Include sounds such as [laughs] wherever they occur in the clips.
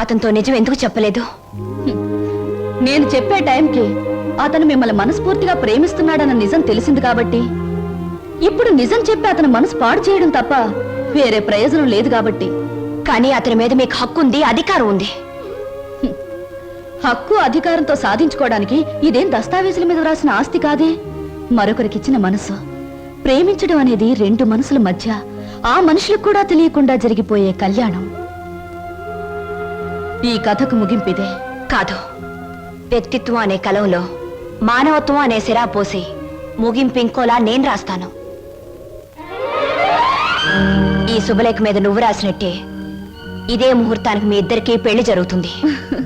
అతనితో నిజం ఎందుకు చెప్పలేదు? నేను చెప్పే టైంకి అతను మిమ్మల్ని మనస్ఫూర్తిగా ప్రేమిస్తున్నాడన్న నిజం తెలిసింది కాబట్టి ఇప్పుడు నిజం చెప్పి అతను మనసు పాడు చేయడం తప్ప వేరే ప్రయోజనం లేదు కాబట్టి కానీ అతని మీద మీకు హక్కు ఉంది అధికారం ఉంది. హక్కు అధికారంతో సాధించుకోవడానికి ఇదేం దస్తావేజుల మీద రాసిన ఆస్తి కాదే? మరొకరికిచ్చిన మనసు. ప్రేమించడం అనేది రెండు మనసుల మధ్య ఆ మనుషులకు కూడా తెలియకుండా జరిగిపోయే కళ్యాణం. ఈ కథకు ముగింపిదే. కాదు. వ్యక్తిత్వం అనే కలంలో మానవత్వం అనే సిరా పోసి ముగింపు ఇంకోలా నేను రాస్తాను. ఈ శుభలేఖ మీద నువ్వు రాసినట్టే ఇదే ముహూర్తానికి మీ ఇద్దరికీ పెళ్ళి జరుగుతుంది.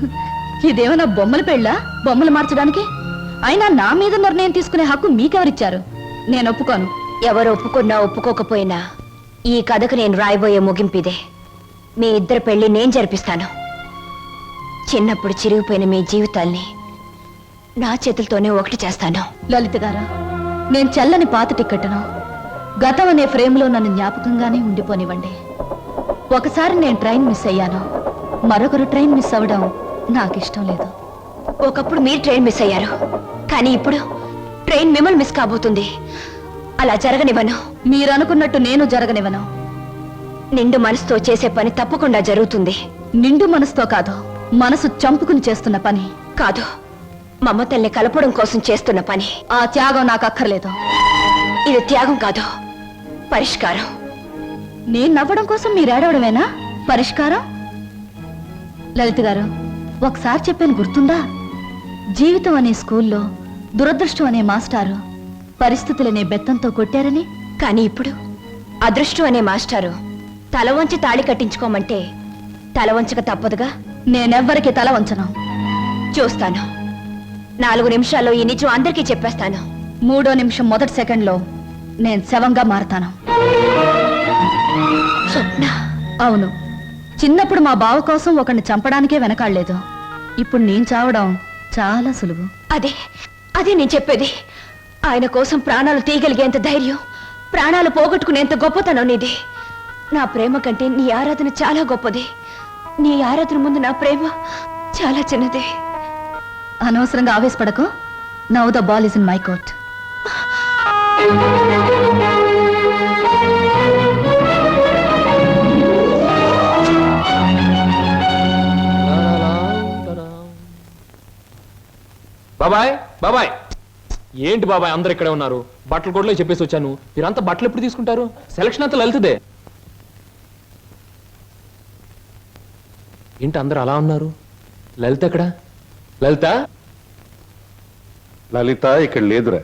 [laughs] ఇదేమైనా బొమ్మల పెళ్ళా? బొమ్మలు మార్చడానికి? అయినా నా మీద నిర్ణయం తీసుకునే హక్కు మీకెవరిచ్చారు? నేను ఒప్పుకోను. ఎవరు ఒప్పుకున్నా ఒప్పుకోకపోయినా ఈ కథకు నేను రాయబోయే ముగింపిదే. మీ ఇద్దరు పెళ్ళి నేను జరిపిస్తాను. చిన్నప్పుడు చిరిగిపోయిన మీ జీవితాల్ని నా చేతులతోనే ఒకటి చేస్తాను. లలిత గారా నేను చెల్లని పాత టిక్కెట్ను గతం అనే ఫ్రేమ్లో నన్ను జ్ఞాపకంగానే ఉండిపోనివ్వండి. ఒకసారి నేను ట్రైన్ మిస్ అయ్యాను. మరొకరు ట్రైన్ మిస్ అవ్వడం నాకు ఇష్టం లేదు. ఒకప్పుడు మీరు ట్రైన్ మిస్ అయ్యారు. కానీ ఇప్పుడు ట్రైన్ మిమ్మల్ని మిస్ కాబోతుంది. అలా జరగనివ్వను. మీరు అనుకున్నట్టు నేను జరగనివ్వను. నిండు మనసుతో చేసే పని తప్పకుండా జరుగుతుంది. నిండు మనసుతో కాదు. మనసు చంపుకుని చేస్తున్న పని. కాదు. మమతల్ని కలపడం కోసం చేస్తున్న పని. ఆ త్యాగం నాకు అక్కర్లేదు. ఇది త్యాగం కాదు. పరిష్కారం. నేను నవ్వడం కోసం మీరు ఏడవడమేనా? పరిష్కారం? లలిత గారు ఒకసారి చెప్పాను గుర్తుందా? జీవితం అనే స్కూల్లో దురదృష్టం అనే మాస్టారు పరిస్థితులనే బెత్తంతో కొట్టారని? కానీ ఇప్పుడు అదృష్టం అనే మాస్టారు తల వంచి తాళి కట్టించుకోమంటే తల వంచక తప్పదుగా? నేనెవ్వరికి తల వంచను. చూస్తాను. నాలుగు నిమిషాల్లో ఈ నిజం అందరికీ చెప్పేస్తాను. మూడో నిమిషం మొదటి సెకండ్లో నేను శవంగా మారతాను. స్వప్న. అవును. చిన్నప్పుడు మా బావ కోసం ఒకరిని చంపడానికే వెనకాడలేదు. ఇప్పుడు నేను చావడం చాలా సులువు. అదే అదే నేను చెప్పేది. ఆయన కోసం ప్రాణాలు తీయగలిగేంత ధైర్యం ప్రాణాలు పోగొట్టుకునేంత గొప్పతనం నీది. నా ప్రేమ కంటే నీ ఆరాధన చాలా గొప్పది. నీ ఆరాధన ముందు నా ప్రేమ చాలా చిన్నది. అనవసరంగా ఆవేశపడకు. Now the ball is in my court బాబాయ్ బాబాయ్. ఏంటి బాబాయ్ అందరు ఇక్కడే ఉన్నారు? బట్టలు కూడా చెప్పేసి వచ్చాను. మీరంతా బట్టలు ఎప్పుడు తీసుకుంటారు? సెలక్షన్ అంతా లలితదే. ఏంటి అందరు అలా ఉన్నారు? లలిత ఎక్కడ? లలిత? లలిత ఇక్కడ లేదురా.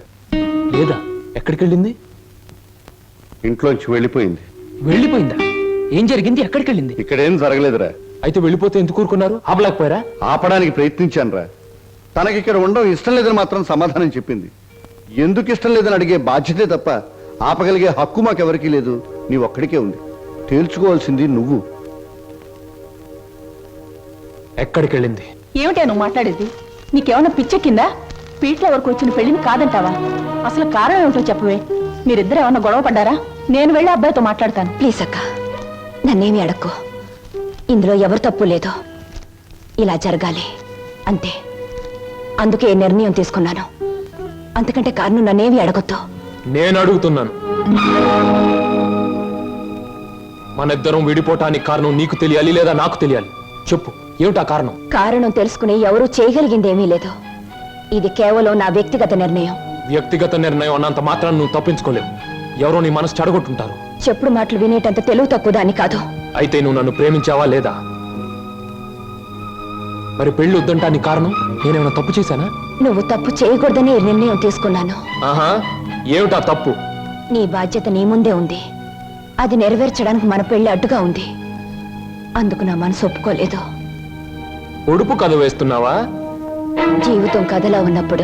లేదా? ఎక్కడికి వెళ్ళింది ఇంట్లోంచి వెళ్ళిపోయింది. వెళ్ళిపోయిందా? ఏం జరిగింది? ఎక్కడికి వెళ్ళింది ఇక్కడేం జరగలేదురా. అయితే వెళ్ళిపోతే ఎందుకు ఊరుకున్నారు? ఆపలేకపోయారా? ఆపడానికి ప్రయత్నించానురా. తనకి ఇక్కడ ఉండడం ఇష్టం లేదని మాత్రం సమాధానం చెప్పింది. ఎందుకు ఇష్టం లేదని అడిగే బాధ్యతే తప్ప ఆపగలిగే హక్కు మాకెవరికీ లేదు. నీ ఒక్కడికే ఉంది. తేల్చుకోవాల్సింది నువ్వు. ఎక్కడికి వెళ్ళింది ఏమిటే నువ్వు మాట్లాడేది? నీకేమన్నా పిచ్చెక్కిందా పీట్ల వరకు వచ్చిన పెళ్ళిని కాదంటావా? అసలు కారణం ఏమిటో చెప్పవే. మీరిద్దరు ఏమన్నా గొడవ పడ్డారా? నేను వెళ్ళి అబ్బాయితో మాట్లాడతాను. ప్లీజ్ అక్క నన్నేమి అడక్కు. ఇందులో ఎవరు తప్పు లేదు ఇలా జరగాలి. అంతే. అందుకే ఈ నిర్ణయం తీసుకున్నాను. అంతకంటే కారణం నన్నేమి అడగొద్దు. నేను అడుగుతున్నాను. మన ఇద్దరం విడిపోవటానికి కారణం నీకు తెలియాలి లేదా నాకు తెలియాలి? చెప్పు. ఏమిటా కారణం? కారణం తెలుసుకుని ఎవరూ చేయగలిగిందేమీ లేదు. ఇది కేవలం నా వ్యక్తిగత నిర్ణయం. వ్యక్తిగత నిర్ణయం అన్నంత మాత్రం నువ్వు తప్పించుకోలేవు. ఎవరో నీ మనసు చెడగొట్టుంటారు. చెప్పుడు మాటలు వినేటంత తెలుగు తక్కువ దాన్ని కాదు. అయితే నువ్వు నన్ను ప్రేమించావా లేదా? మరి పెళ్ళి వద్దంటానికి కారణం? నేనేమైనా తప్పు చేశానా? నువ్వు తప్పు చేయకూడదని ఈ నిర్ణయం తీసుకున్నాను. ఆహా ఏమిటా తప్పు? నీ బాధ్యత నీ ముందే ఉంది. అది నెరవేర్చడానికి మన పెళ్ళి అడ్డుగా ఉంది. అందుకు నా మనసు ఒప్పుకోలేదు. ఒడుపు కథ వేస్తున్నావా? జీవితం కథలా ఉన్నప్పుడు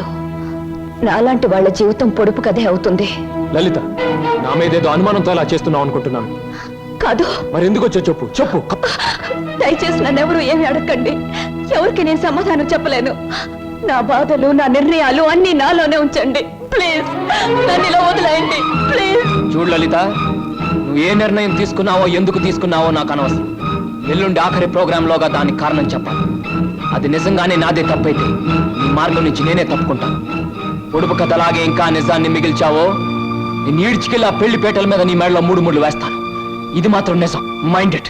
నాలాంటి వాళ్ళ జీవితం పొడుపు కథే అవుతుంది. లలిత నా మీదేదో అనుమానంతో అలా చేస్తున్నావు అనుకుంటున్నాను. కాదు. మరి ఎందుకు వచ్చో చెప్పు చెప్పు. దయచేసి నన్నెవరూ ఏమి అడగండి ఎవరికి నేను సమాధానం చెప్పలేను. నా బాధలు నా నిర్ణయాలు అన్ని నాలోనే ఉంచండి. ప్లీజ్ నన్ను ఇలా వదిలేయండి. ప్లీజ్. చూడు లలిత నువ్వు ఏ నిర్ణయం తీసుకున్నావో ఎందుకు తీసుకున్నావో నాకు అనవసరం. ఎల్లుండి ఆఖరి ప్రోగ్రాంలోగా దానికి కారణం చెప్పాలి. అది నిజంగానే నాదే తప్పైతే నీ మార్గం నుంచి నేనే తప్పుకుంటాను. పొడుపు కథలాగే ఇంకా నిజాన్ని మిగిల్చావో? నేను ఈడ్చికెళ్ళి ఆ పెళ్ళి పేటల మీద నీ మెడలో మూడు మూడు వేస్తాను. ఇది మాత్రం నిజం. మైండెడ్